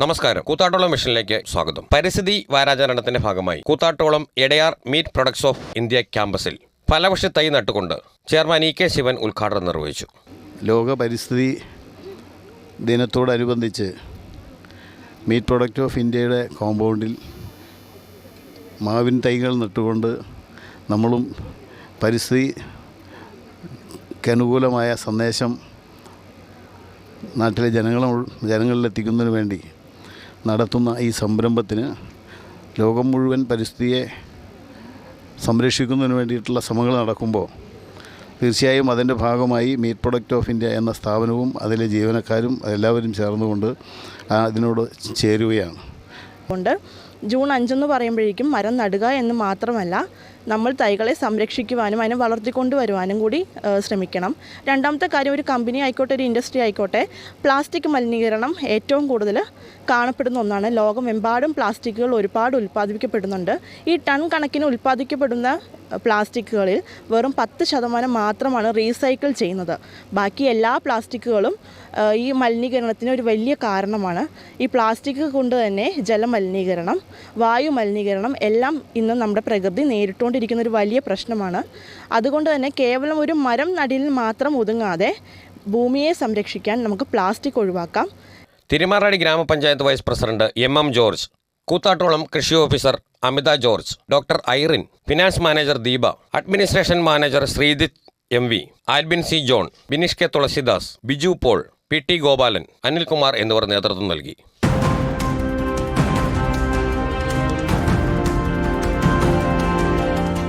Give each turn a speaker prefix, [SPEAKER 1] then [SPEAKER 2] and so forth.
[SPEAKER 1] നമസ്കാരം. കൂത്താട്ടോളം മിഷനിലേക്ക് സ്വാഗതം. പരിസ്ഥിതി വാരാചരണത്തിന്റെ ഭാഗമായി Koothattukulam Edayar meat products of India ക്യാമ്പസിൽ ഫലവൃക്ഷ തൈ നട്ടുകൊണ്ട് ചെയർമാൻ ഇ കെ ശിവൻ ഉദ്ഘാടനം നിർവഹിച്ചു.
[SPEAKER 2] ലോക പരിസ്ഥിതി ദിനത്തോടനുബന്ധിച്ച് മീറ്റ് പ്രൊഡക്റ്റ് ഓഫ് ഇന്ത്യയുടെ കോമ്പൗണ്ടിൽ മാവിൻ തൈകൾ നട്ടുകൊണ്ട് നമ്മളും പരിസ്ഥിതിക്ക് അനുകൂലമായ സന്ദേശം നാട്ടിലെ ജനങ്ങളും ജനങ്ങളിലെത്തിക്കുന്നതിന് വേണ്ടി നടത്തുന്ന ഈ സംരംഭത്തിന് ലോകം മുഴുവൻ പരിസ്ഥിതിയെ സംരക്ഷിക്കുന്നതിന് വേണ്ടിയിട്ടുള്ള ശ്രമങ്ങൾ നടക്കുമ്പോൾ തീർച്ചയായും അതിന്റെ ഭാഗമായി മീറ്റ് പ്രൊഡക്റ്റ് ഓഫ് ഇന്ത്യ എന്ന സ്ഥാപനവും അതിലെ ജീവനക്കാരും എല്ലാവരും ചേർന്നുകൊണ്ട് അതിനോട് ചേരുകയാണ്.
[SPEAKER 3] ജൂൺ അഞ്ചെന്ന് പറയുമ്പോഴേക്കും മരം നടുക എന്ന് മാത്രമല്ല നമ്മൾ തൈകളെ സംരക്ഷിക്കുവാനും അതിനെ വളർത്തിക്കൊണ്ട് വരുവാനും കൂടി ശ്രമിക്കണം. രണ്ടാമത്തെ കാര്യം ഒരു കമ്പനി ആയിക്കോട്ടെ ഒരു ഇൻഡസ്ട്രി ആയിക്കോട്ടെ പ്ലാസ്റ്റിക് മലിനീകരണം ഏറ്റവും കൂടുതൽ കാണപ്പെടുന്ന ഒന്നാണ്. ലോകമെമ്പാടും പ്ലാസ്റ്റിക്കുകൾ ഒരുപാട് ഉൽപ്പാദിപ്പിക്കപ്പെടുന്നുണ്ട്. ഈ ടൺ കണക്കിന് ഉൽപ്പാദിക്കപ്പെടുന്ന പ്ലാസ്റ്റിക്കുകളിൽ വെറും പത്ത് ശതമാനം മാത്രമാണ് റീസൈക്കിൾ ചെയ്യുന്നത്. ബാക്കി എല്ലാ പ്ലാസ്റ്റിക്കുകളും ഈ മലിനീകരണത്തിന് ഒരു വലിയ കാരണമാണ്. ഈ പ്ലാസ്റ്റിക് കൊണ്ട് തന്നെ ജലമലിനീകരണം വായു മലിനീകരണം എല്ലാം ഇന്ന് നമ്മുടെ പ്രകൃതി നേരിട്ടുകൊണ്ടിരിക്കുന്ന ഒരു വലിയ പ്രശ്നമാണ്. അതുകൊണ്ട് തന്നെ കേവലം ഒരു മരം നടിയിൽ മാത്രം ഒതുങ്ങാതെ ഭൂമിയെ സംരക്ഷിക്കാൻ നമുക്ക് പ്ലാസ്റ്റിക് ഒഴിവാക്കാം.
[SPEAKER 1] Thirumarady grama panchayat vice president M M George Koothattukulam കൃഷി officer Amitha George doctor Irene finance manager Deepa administration manager Sreejith M V Albin C John Binish K Thulasidas Biju Paul P T Gopalan Anilkumar എന്നിവർ നേതൃത്വം നൽകി.